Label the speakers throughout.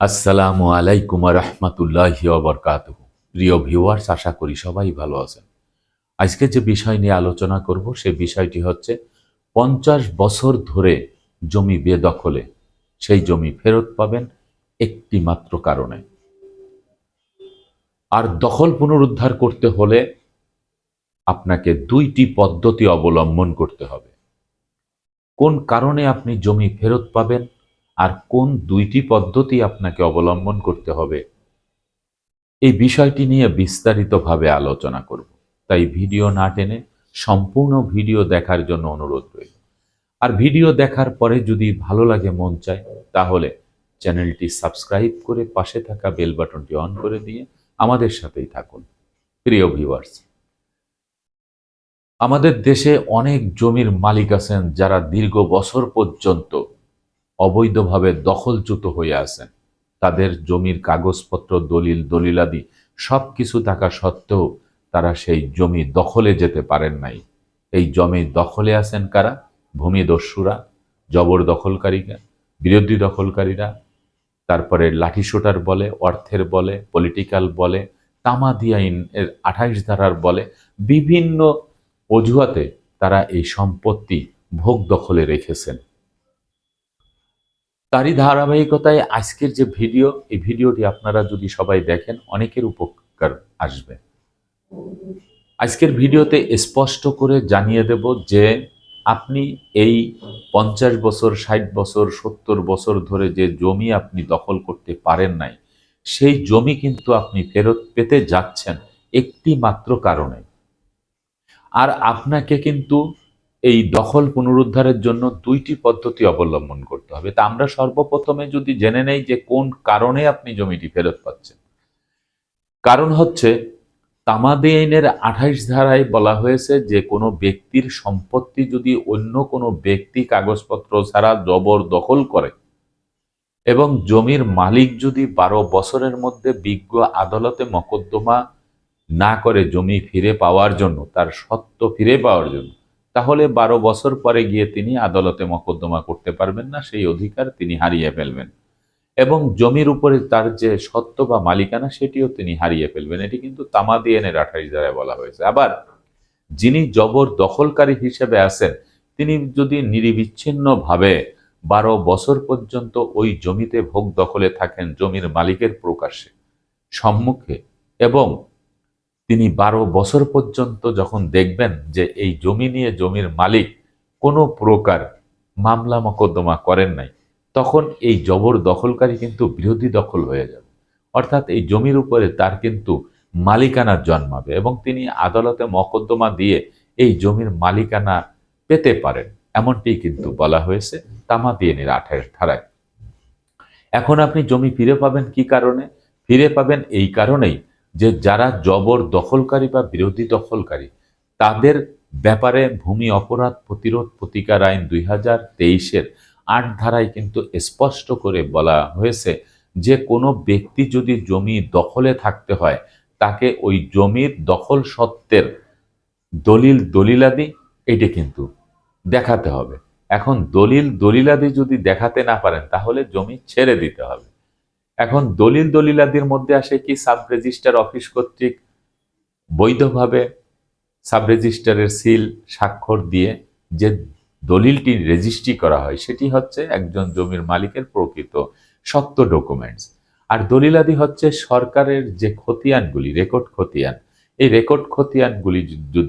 Speaker 1: আসসালামু আলাইকুম রহমতুল্লাহ বরকাত প্রিয় ভিউয়ার্স, আশা করি সবাই ভালো আছেন। আজকে যে বিষয় নিয়ে আলোচনা করব, সে বিষয়টি হচ্ছে পঞ্চাশ বছর ধরে জমি বেদখলে, সেই জমি ফেরত পাবেন একটি মাত্র কারণে। আর দখল পুনরুদ্ধার করতে হলে আপনাকে দুইটি পদ্ধতি অবলম্বন করতে হবে। কোন কারণে আপনি জমি ফেরত পাবেন আর কোন দুইটি পদ্ধতি আপনাকে অবলম্বন করতে হবে? এই বিষয়টি নিয়ে বিস্তারিতভাবে আলোচনা করব। তাই ভিডিও না টেনে সম্পূর্ণ ভিডিও দেখার জন্য অনুরোধ রইল। আর ভিডিও দেখার পরে যদি ভালো লাগে মন চায়, তাহলে চ্যানেলটি সাবস্ক্রাইব করে পাশে থাকা বেল বাটনটি অন করে দিয়ে আমাদের সাথেই থাকুন। প্রিয় ভিউয়ার্স, আমাদের দেশে অনেক জমির মালিক আছেন যারা দীর্ঘ বছর পর্যন্ত অবৈধভাবে দখলচ্যুত হয়ে আছেন। তাদের জমির কাগজপত্র, দলিল, দলিলাদি সব কিছু থাকা সত্ত্বেও তারা সেই জমি দখলে যেতে পারেন নাই। এই জমি দখলে আছেন কারা? ভূমিদস্যুরা, জবরদখলকারীরা, বিরোধী দখলকারীরা, তারপরে লাঠিসোটার বলে, অর্থের বলে পলিটিক্যাল বলে, তামাদি আইন এর আঠাইশ ধারার বলে, বিভিন্ন অজুহাতে তারা এই সম্পত্তি ভোগ দখলে রেখেছেন। তারই ধারাবাহিকতায় আজকের যে ভিডিও, এই ভিডিওটি আপনারা যদি সবাই দেখেন, অনেকের উপকার আসবে। আজকের ভিডিওতে স্পষ্ট করে জানিয়ে দেব যে আপনি এই পঞ্চাশ বছর, ষাট বছর, সত্তর বছর ধরে যে জমি আপনি দখল করতে পারেন নাই, সেই জমি কিন্তু আপনি ফেরত পেতে যাচ্ছেন একটি মাত্র কারণে। আর আপনাকে কিন্তু এই দখল পুনরুদ্ধারের জন্য দুইটি পদ্ধতি অবলম্বন করতে হবে। তা আমরা সর্বপ্রথমে যদি জেনে নেই যে কোন কারণে আপনি জমিটি ফেরত পাচ্ছেন। কারণ হচ্ছে, তামাদি আইনের আঠাইশ ধারায় বলা হয়েছে যে কোনো ব্যক্তির সম্পত্তি যদি অন্য কোনো ব্যক্তি কাগজপত্র ছাড়া জবর দখল করে এবং জমির মালিক যদি বারো বছরের মধ্যে বিজ্ঞ আদালতে মকদ্দমা না করে জমি ফিরে পাওয়ার জন্য, তার সত্য ফিরে পাওয়ার জন্য তাহলে বারো বছর পরে গিয়ে তিনি আদালতে মকদ্দমা করতে পারবেন না, সেই অধিকার তিনি হারিয়ে ফেলবেন। এবং জমির উপরে তার যে সত্য বা মালিকানা, সেটিও তিনি হারিয়ে ফেলবেন। এটি কিন্তু তামাদিয়ানের আঠাইশ দ্বারায় বলা হয়েছে। আবার যিনি জবর দখলকারী হিসেবে আছেন, তিনি যদি নিরিবিচ্ছিন্নভাবে বারো বছর পর্যন্ত ওই জমিতে ভোগ দখলে থাকেন, জমির মালিকের প্রকাশে সম্মুখে, এবং তিনি বারো বছর পর্যন্ত যখন দেখবেন যে এই জমি নিয়ে জমির মালিক কোনো প্রকার মামলা মকদ্দমা করেন নাই, তখন এই জবর দখলকারী কিন্তু বিরোধী দখল হয়ে যাবে। অর্থাৎ এই জমির উপরে তার কিন্তু মালিকানা জন্মাবে এবং তিনি আদালতে মকদ্দমা দিয়ে এই জমির মালিকানা পেতে পারেন, এমনটি কিন্তু বলা হয়েছে তামাদিয়েনের আঠাশ ধারায়। এখন আপনি জমি ফিরে পাবেন কি কারণে? ফিরে পাবেন এই কারণেই যে যারা জবর দখলকারী বা বিরোধী দখলকারী, তাদের ব্যাপারে ভূমি অপরাধ প্রতিরোধ প্রতিকার আইন দুই হাজার তেইশের আট ধারায় কিন্তু স্পষ্ট করে বলা হয়েছে যে কোনো ব্যক্তি যদি জমি দখলে থাকতে হয়, তাকে ওই জমির দখল সত্ত্বের দলিল দলিলাদি এটি কিন্তু দেখাতে হবে। এখন দলিল দলিলাদি যদি দেখাতে না পারেন, তাহলে জমি ছেড়ে দিতে হবে। এখন দলিল দলিলাদির মধ্যে আসে কি সাব রেজিস্টার অফিস কর্তৃক বৈধভাবে সাব রেজিস্টারের সিল স্বাক্ষর দিয়ে যে দলিলটি রেজিস্ট্রি করা হয়, সেটি হচ্ছে একজন জমির মালিকের প্রকৃত সত্য ডকুমেন্টস আর দলিলাদি হচ্ছে সরকারের যে খতিয়ানগুলি রেকর্ড খতিয়ান এই রেকর্ড খতিয়ানগুলি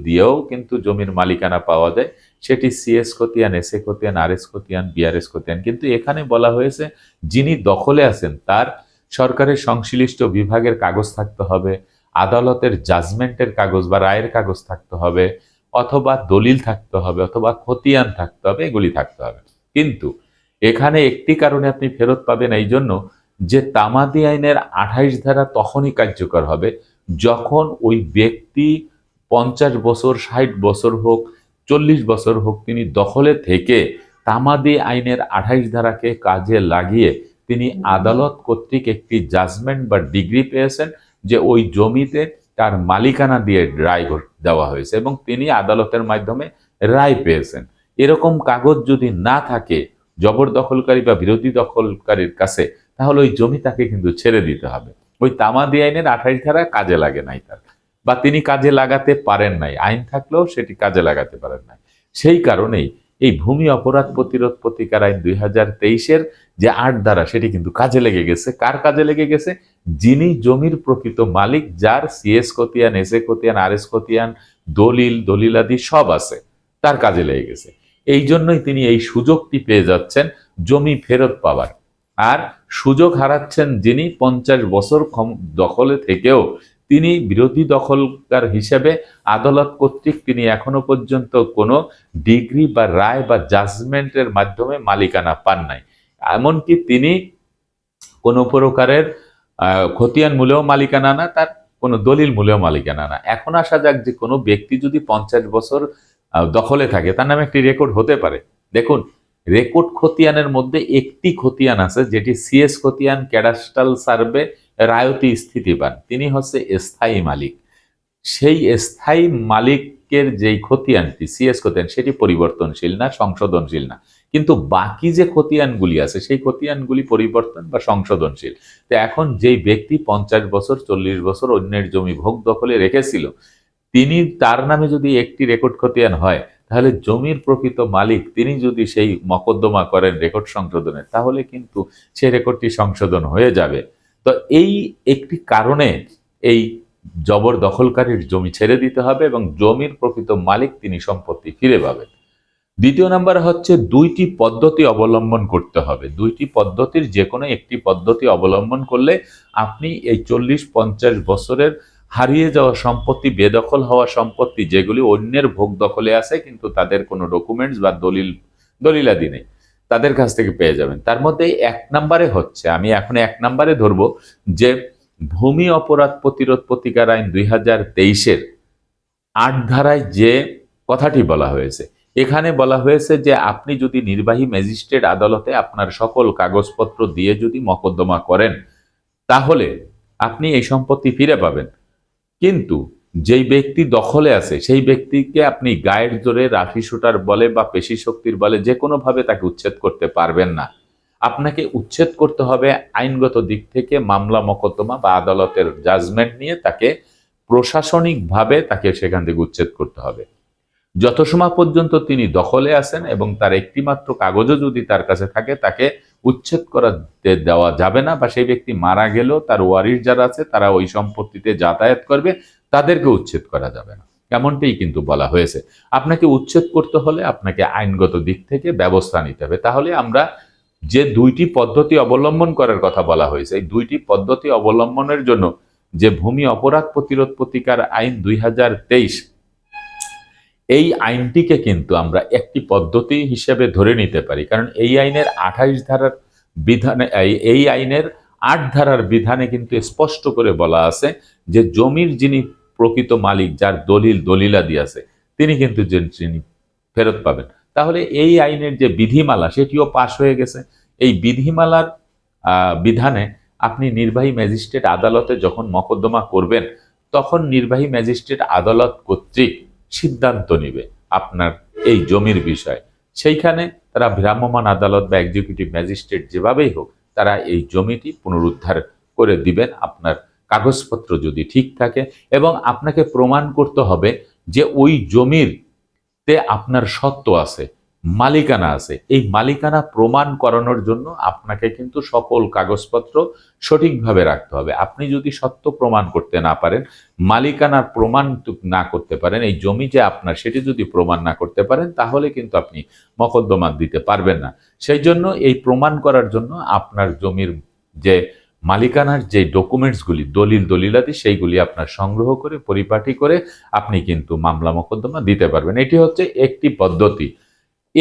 Speaker 1: দিয়েও কিন্তু জমির মালিকানা পাওয়া যায়। সেটি সিএস খতিয়ান এস এ খতিয়ান আর এস খতিয়ান বিআরএস খতিয়ান। কিন্তু এখানে বলা হয়েছে, যিনি দখলে আছেন, তার সরকারের সংশ্লিষ্ট বিভাগের কাগজ থাকতে হবে, আদালতের জাজমেন্টের কাগজ বা রায়ের কাগজ থাকতে হবে, অথবা দলিল থাকতে হবে, অথবা খতিয়ান থাকতে হবে, এগুলি থাকতে হবে। কিন্তু এখানে একটি কারণে আপনি ফেরত পাবেন এই জন্য যে তামাদি আইনের আঠাইশ ধারা তখনই কার্যকর হবে যখন ওই ব্যক্তি পঞ্চাশ বছর, ষাট বছর হোক, চল্লিশ বছর হোক তিনি দখলে থেকে তামাদি আইনের আঠাইশ ধারাকে কাজে লাগিয়ে তিনি আদালত কর্তৃক একটি জাজমেন্ট বা ডিগ্রি পেয়েছেন যে ওই জমিতে তার মালিকানা দিয়ে রায় দেওয়া হয়েছে এবং তিনি আদালতের মাধ্যমে রায় পেয়েছেন। এরকম কাগজ যদি না থাকে জবরদখলকারী বা বিরোধী দখলকারীর কাছে, তাহলে ওই জমি তাকে কিন্তু ছেড়ে দিতে হবে। ওই তামাদি আইনের আঠাইশ ধারা কাজে লাগে নাই তার। বা তিনি কাজে লাগাতে পারেন নাই, আইন থাকলেও সেটি কাজে লাগাতে পারেন নাই। সেই কারণেই এই ভূমি অপরাধ প্রতিরোধ প্রতিকার আইন দুই হাজার তেইশের যে আট ধারা, সেটি কিন্তু কাজে লেগে গেছে। কার কাজে লেগে গেছে? যিনি জমির প্রকৃত মালিক, যার সিএস কতিয়ান এস এ কতিয়ান আর এস কতিয়ান দলিল, দলিলাদি সব আছে, তার কাজে লেগে গেছে। এই জন্যই তিনি এই সুযোগটি পেয়ে যাচ্ছেন জমি ফেরত পাওয়ার। আর সুযোগ হারাচ্ছেন যিনি পঞ্চাশ বছর দখলে থেকেও, তিনি বিরোধী দখলকার হিসেবে আদালত কর্তৃক তিনি এখনও পর্যন্ত কোনো ডিগ্রি বা রায় বা জাজমেন্টের মাধ্যমে মালিকানা পান নাই। এমনকি তিনি কোনো প্রকারের খতিয়ান মূলেও মালিকানা না, তার কোনো দলিল মূলেও মালিকানা না। এখন আসা যাক যে কোনো ব্যক্তি যদি পঞ্চাশ বছর দখলে থাকে, তার নামে একটি রেকর্ড হতে পারে। দেখুন রেকর্ড খতিয়ানের মধ্যে একটি খতিয়ান আছে, যেটি সিএস খতিয়ান, ক্যাডাস্ট্রাল সার্ভে, রায়তি স্থিতিবান। তিনি হচ্ছে স্থায়ী মালিক। সেই স্থায়ী মালিকের যেই খতিয়ানটি, সিএস খতিয়ান, সেটি পরিবর্তনশীল না, সংশোধনশীল না। কিন্তু বাকি যে খতিয়ানগুলি আছে, সেই খতিয়ানগুলি পরিবর্তন বা সংশোধনশীল। তো এখন যেই ব্যক্তি পঞ্চাশ বছর, চল্লিশ বছর অন্যের জমি ভোগ দখলে রেখেছিল, তিনি তার নামে যদি একটি রেকর্ড খতিয়ান হয় তাহলে জমির প্রকৃত মালিক তিনি যদি সেই মকদ্দমা করেন রেকর্ড সংশোধনের, তাহলে কিন্তু সেই রেকর্ডটি সংশোধন হয়ে যাবে। তো এই একটি কারণে এই জবর দখলকারীর জমি ছেড়ে দিতে হবে এবং জমির প্রকৃত মালিক তিনি সম্পত্তি ফিরে পাবেন। দ্বিতীয় নাম্বার হচ্ছে দুইটি পদ্ধতি অবলম্বন করতে হবে। দুইটি পদ্ধতির যে কোনো একটি পদ্ধতি অবলম্বন করলে আপনি এই চল্লিশ পঞ্চাশ বছরের হারিয়ে যাওয়া সম্পত্তি, বেদখল হওয়া সম্পত্তি, যেগুলি অন্যের ভোগ দখলে আছে, কিন্তু তাদের কোনো ডকুমেন্টস বা দলিল, দলিলাদি নেই। তাদের কাছ থেকে পেয়ে যাবেন। তার মধ্যে এক নম্বরে হচ্ছে, আমি এখন এক নম্বরে ধরবো, যে ভূমি অপরাধ প্রতিরোধ প্রতিকার আইন দুই হাজার তেইশের আট ধারায় যে কথাটি বলা হয়েছে, এখানে বলা হয়েছে যে আপনি যদি নির্বাহী ম্যাজিস্ট্রেট আদালতে আপনার সকল কাগজপত্র দিয়ে যদি মকদ্দমা করেন, তাহলে আপনি এই সম্পত্তি ফিরে পাবেন। কিন্তু যেই ব্যক্তি দখলে আছে, সেই ব্যক্তিকে আপনি গায়ের জোরে রাফি শুটার বলে বা পেশি শক্তির বলে যে কোনোভাবে তাকে উচ্ছেদ করতে পারবেন না। আপনাকে উচ্ছেদ করতে হবে আইনগত দিক থেকে মামলা মকদ্দমা বা আদালতের জাজমেন্ট নিয়ে তাকে প্রশাসনিকভাবে তাকে সেখান থেকে উচ্ছেদ করতে হবে। যত সময় পর্যন্ত তিনি দখলে আছেন এবং তার একটিমাত্র কাগজও যদি তার কাছে থাকে, তাকে উচ্ছেদ করাতে দেওয়া যাবে না বা সেই ব্যক্তি মারা গেলেও তার ওয়ারিশ যারা আছে, তারা ওই সম্পত্তিতে যাতায়াত করবে, তাদেরকে উচ্ছেদ করা যাবে না। এমনটাই কিন্তু বলা হয়েছে। আপনাকে উচ্ছেদ করতে হলে আপনাকে আইনগত দিক থেকে ব্যবস্থা নিতে হবে। তাহলে আমরা যে দুইটি পদ্ধতি অবলম্বন করার কথা বলা হয়েছে, এই দুইটি পদ্ধতি অবলম্বনের জন্য যে ভূমি অপরাধ প্রতিরোধ প্রতিকার আইন দুই হাজার তেইশ এই আইনটিকে কিন্তু আমরা একটি পদ্ধতি হিসেবে ধরে নিতে পারি। কারণ এই আইনের আঠাইশ ধারার বিধানে, এই- আইনের আট ধারার বিধানে কিন্তু স্পষ্ট করে বলা আছে যে জমির যিনি প্রকৃত মালিক, যার দলিল, দলিলাদি আছে, তিনি কিন্তু যিনি ফেরত পাবেন। তাহলে এই আইনের যে বিধিমালা, সেটিও পাশ হয়ে গেছে। এই বিধিমালার বিধানে আপনি নির্বাহী ম্যাজিস্ট্রেট আদালতে যখন মকদ্দমা করবেন, তখন নির্বাহী ম্যাজিস্ট্রেট আদালত কর্তৃক সিদ্ধান্ত নিবে আপনার এই জমির বিষয়। সেইখানে তারা ভ্রাম্যমাণ আদালত বা এক্সিকিউটিভ ম্যাজিস্ট্রেট যেভাবেই হোক, তারা এই জমিটি পুনরুদ্ধার করে দিবেন। আপনার কাগজপত্র যদি ঠিক থাকে এবং আপনাকে প্রমাণ করতে হবে যে ওই জমির তে আপনার সত্ত্ব আছে মালিকানা আছে। এই মালিকানা প্রমাণ করানোর জন্য আপনাকে কিন্তু সকল কাগজপত্র সঠিকভাবে রাখতে হবে। আপনি যদি সত্য প্রমাণ করতে না পারেন, মালিকানার প্রমাণ না করতে পারেন, এই জমি যে আপনার সেটি যদি প্রমাণ না করতে পারেন, তাহলে কিন্তু আপনি মকদ্দমা দিতে পারবেন না। সেই জন্য এই প্রমাণ করার জন্য আপনার জমির যে মালিকানার যে ডকুমেন্টসগুলি, দলিল দলিলাদি, সেইগুলি আপনার সংগ্রহ করে, পরিপাটি করে আপনি কিন্তু মামলা মকদ্দমা দিতে পারবেন। এটি হচ্ছে একটি পদ্ধতি।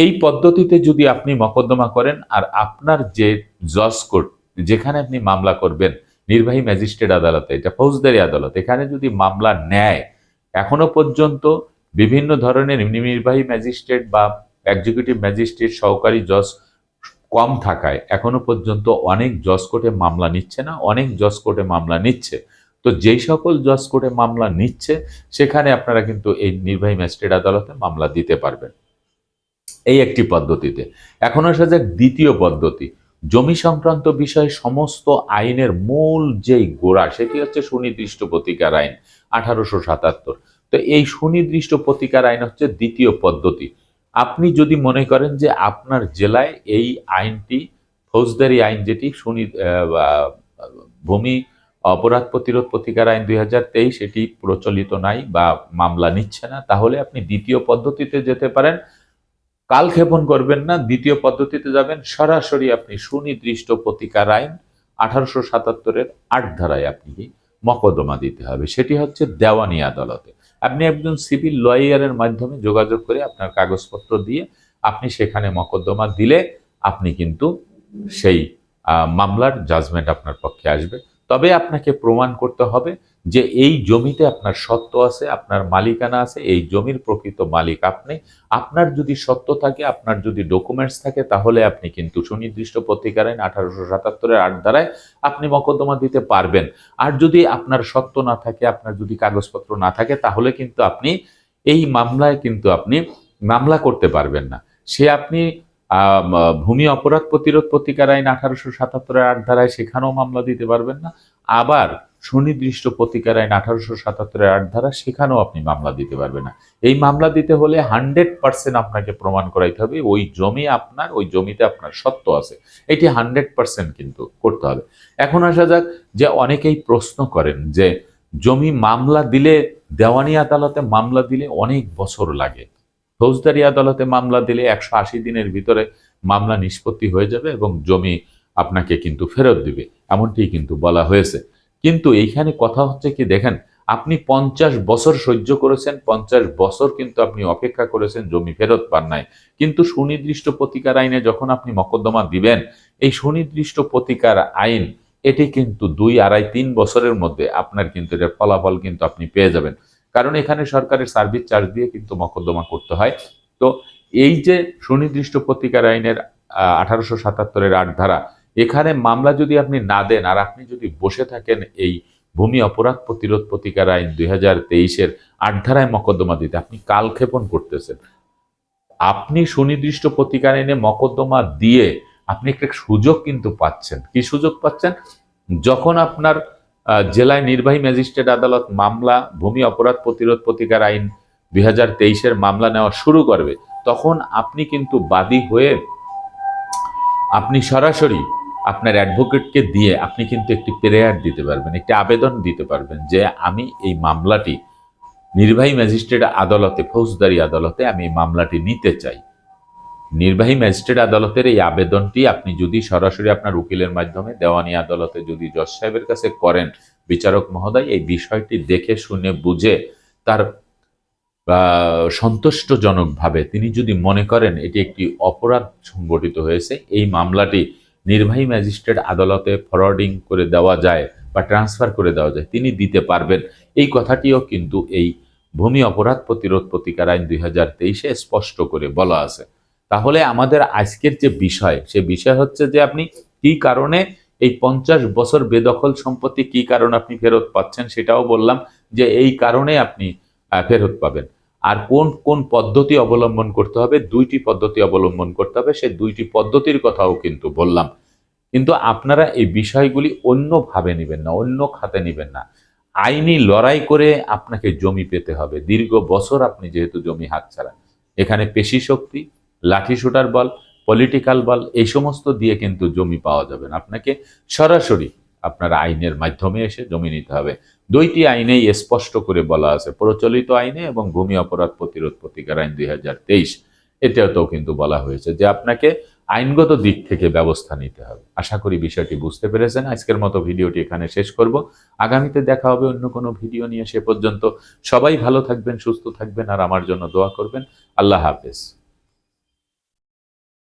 Speaker 1: এই পদ্ধতিতে যদি আপনি মকদ্দমা করেন আর আপনার যে জজ কোর্ট, যেখানে আপনি মামলা করবেন, নির্বাহী ম্যাজিস্ট্রেট আদালতে, এটা ফৌজদারি আদালত, এখানে যদি মামলা নেয়, এখনও পর্যন্ত বিভিন্ন ধরনের নির্বাহী ম্যাজিস্ট্রেট বা এক্সিকিউটিভ ম্যাজিস্ট্রেট, সহকারী জজ কম থাকায় এখনও পর্যন্ত অনেক জজ কোর্টে মামলা নিচ্ছে না, অনেক জজ কোর্টে মামলা নিচ্ছে। তো যেই সকল জজ কোর্টে মামলা নিচ্ছে, সেখানে আপনারা কিন্তু এই নির্বাহী ম্যাজিস্ট্রেট আদালতে মামলা দিতে পারবেন। এই একটি পদ্ধতিতে। এখন আসা যাক দ্বিতীয় পদ্ধতি। জমি সংক্রান্ত বিষয়ে সমস্ত আইনের মূল যেই গোড়া, সেটি হচ্ছে সুনির্দিষ্ট প্রতিকার আইন, আঠারোশো সাতাত্তর। তো এই সুনির্দিষ্ট প্রতিকার আইন হচ্ছে দ্বিতীয় পদ্ধতি। আপনি যদি মনে করেন যে আপনার জেলায় এই আইনটি, ফৌজদারি আইন যেটি, সুনি ভূমি অপরাধ প্রতিরোধ প্রতিকার আইন দুই হাজার তেইশ এটি প্রচলিত নাই বা মামলা নিচ্ছে না, তাহলে আপনি দ্বিতীয় পদ্ধতিতে যেতে পারেন। কালক্ষেপণ করবেন না, দ্বিতীয় পদ্ধতিতে যাবেন, সরাসরি আপনি সুনির্দিষ্ট প্রতিকার আইন, আঠারোশো সাতাত্তরের আট ধারায় আপনি মকদ্দমা দিতে হবে। সেটি হচ্ছে দেওয়ানি আদালতে। আপনি একজন সিভিল লয়ারের মাধ্যমে যোগাযোগ করে আপনার কাগজপত্র দিয়ে আপনি সেখানে মকদ্দমা দিলে আপনি কিন্তু সেই মামলার জাজমেন্ট আপনার পক্ষে আসবে। তবে আপনাকে প্রমাণ করতে হবে যে এই জমিতে আপনার সত্ত্ব আছে, আপনার মালিকানা আছে, এই জমির প্রকৃত মালিক আপনি। আপনার যদি সত্য থাকে, আপনার যদি ডকুমেন্টস থাকে, তাহলে আপনি কিন্তু সুনির্দিষ্ট প্রতিকার আইন আঠারোশো সাতাত্তরের আট ধারায় আপনি মকদ্দমা দিতে পারবেন। আর যদি আপনার সত্য না থাকে, আপনার যদি কাগজপত্র না থাকে, তাহলে কিন্তু আপনি এই মামলায় কিন্তু আপনি মামলা করতে পারবেন না। সে আপনি ভূমি অপরাধ প্রতিরোধ প্রতিকার আইন আঠারোশো সাতাত্তরের আট ধারায় সেখানেও মামলা দিতে পারবেন না। আবার সুনির্দিষ্ট প্রতিকার আইন আঠারোশো সাতাত্তরের আট ধারা সেখানেও আপনি মামলা দিতে পারবেন না। এই মামলা দিতে হলে হান্ড্রেড পার্সেন্ট আপনাকে প্রমাণ করাইতে হবে, ওই জমি আপনার, ওই জমিতে আপনার সত্য আছে। এটি হান্ড্রেড পার্সেন্ট কিন্তু করতে হবে। এখন আসা যাক যে অনেকেই প্রশ্ন করেন যে, জমি মামলা দিলে, দেওয়ানি আদালতে মামলা দিলে অনেক বছর লাগে। ফৌজদারি আদালতে মামলা দিলে একশো আশি দিনের ভিতরে মামলা নিষ্পত্তি হয়ে যাবে এবং জমি আপনাকে কিন্তু ফেরত দিবে, এমনটি কিন্তু বলা হয়েছে। কিন্তু এইখানে কথা হচ্ছে কি, দেখেন, আপনি পঞ্চাশ বছর সহ্য করেছেন, পঞ্চাশ বছর কিন্তু আপনি অপেক্ষা করেছেন, জমি ফেরত পান নাই। কিন্তু সুনির্দিষ্ট প্রতিকার আইনে যখন আপনি মকদ্দমা দিবেন, এই সুনির্দিষ্ট প্রতিকার আইন, এটি কিন্তু দুই আড়াই তিন বছরের মধ্যে আপনার কিন্তু এটার ফলাফল কিন্তু আপনি পেয়ে যাবেন। কারণ এখানে সরকারের সার্ভিস চার্জ দিয়ে কিন্তু মকদ্দমা করতে হয়। তো এই যে সুনির্দিষ্ট প্রতিকার আইনের আঠারোশো সাতাত্তরের আট ধারা, এখানে মামলা যদি আপনি না দেন আর আপনি যদি বসে থাকেন এই ভূমি অপরাধ প্রতিরোধ প্রতিকার আইন দুই হাজার তেইশের আট ধারায় মকদ্দমা দিতে, আপনি কালক্ষেপণ করতেছেন। আপনি সুনির্দিষ্ট প্রতিকার আইনে মকদ্দমা দিয়ে আপনি একটা সুযোগ কিন্তু পাচ্ছেন। কি সুযোগ পাচ্ছেন? যখন আপনার জেলায় নির্বাহী ম্যাজিস্ট্রেট আদালত মামলা, ভূমি অপরাধ প্রতিরোধ প্রতিকার আইন দুই হাজার তেইশের মামলা নেওয়া শুরু করবে। তখন আপনি কিন্তু বাদী হয়ে আপনি সরাসরি আপনার অ্যাডভোকেটকে দিয়ে আপনি কিন্তু একটি প্রেয়ার দিতে পারবেন, একটি আবেদন দিতে পারবেন যে আমি এই মামলাটি নির্বাহী ম্যাজিস্ট্রেট আদালতে, ফৌজদারি আদালতে আমি এই মামলাটি নিতে চাই। নির্বাহী ম্যাজিস্ট্রেট আদালতের এই আবেদনটি আপনি যদি সরাসরি আপনার উকিলের মাধ্যমে দেওয়ানি আদালতে যদি জজ সাহেবের কাছে করেন, বিচারক মহোদয় এই বিষয়টি দেখে শুনে বুঝে তার সন্তুষ্টজনকভাবে তিনি যদি মনে করেন এটি একটি অপরাধ সংগঠিত হয়েছে, এই মামলাটি নির্বাহী ম্যাজিস্ট্রেট আদালতে ফরওয়ার্ডিং করে দেওয়া যায় বা ট্রান্সফার করে দেওয়া যায়, তিনি দিতে পারবেন। এই কথাটিও কিন্তু এই ভূমি অপরাধ প্রতিরোধ প্রতিকার আইন দুই হাজার তেইশে স্পষ্ট করে বলা আছে। তাহলে আমাদের আজকের যে বিষয়, সে বিষয় হচ্ছে যে আপনি কি কারণে এই পঞ্চাশ বছর বেদখল সম্পত্তি কি কারণে আপনি ফেরত পাচ্ছেন সেটাও বললাম যে এই কারণে আপনি ফেরত পাবেন। আর কোন কোন পদ্ধতি অবলম্বন করতে হবে? দুইটি পদ্ধতি অবলম্বন করতে হবে। সে দুইটি পদ্ধতির কথাও কিন্তু বললাম। কিন্তু আপনারা এই বিষয়গুলি অন্যভাবে নেবেন না, অন্য খাতে নেবেন না। আইনি লড়াই করে আপনাকে জমি পেতে হবে। দীর্ঘ বছর আপনি যেহেতু জমি হাতছাড়া। এখানে পেশি শক্তি লাঠি শুটার বল পলিটিক্যাল বল, এই সমস্ত দিয়ে কিন্তু জমি পাওয়া যাবে না। আপনাকে সরাসরি আপনার আইনের মাধ্যমে এসে জমি নিতে হবে। দুইটি আইনেই স্পষ্ট করে বলা আছে, প্রচলিত আইনে এবং ভূমি অপরাধ প্রতিরোধ প্রতিকার আইন দুই হাজার তেইশ। কিন্তু বলা হয়েছে যে আপনাকে আইনগত দিক থেকে ব্যবস্থা নিতে হবে। আশা করি বিষয়টি বুঝতে পেরেছেন। আজকের মতো ভিডিওটি এখানে শেষ করব। আগামীতে দেখা হবে অন্য কোনো ভিডিও নিয়ে সে পর্যন্ত। সবাই ভালো থাকবেন, সুস্থ থাকবেন আর আমার জন্য দোয়া করবেন। আল্লাহ হাফেজ।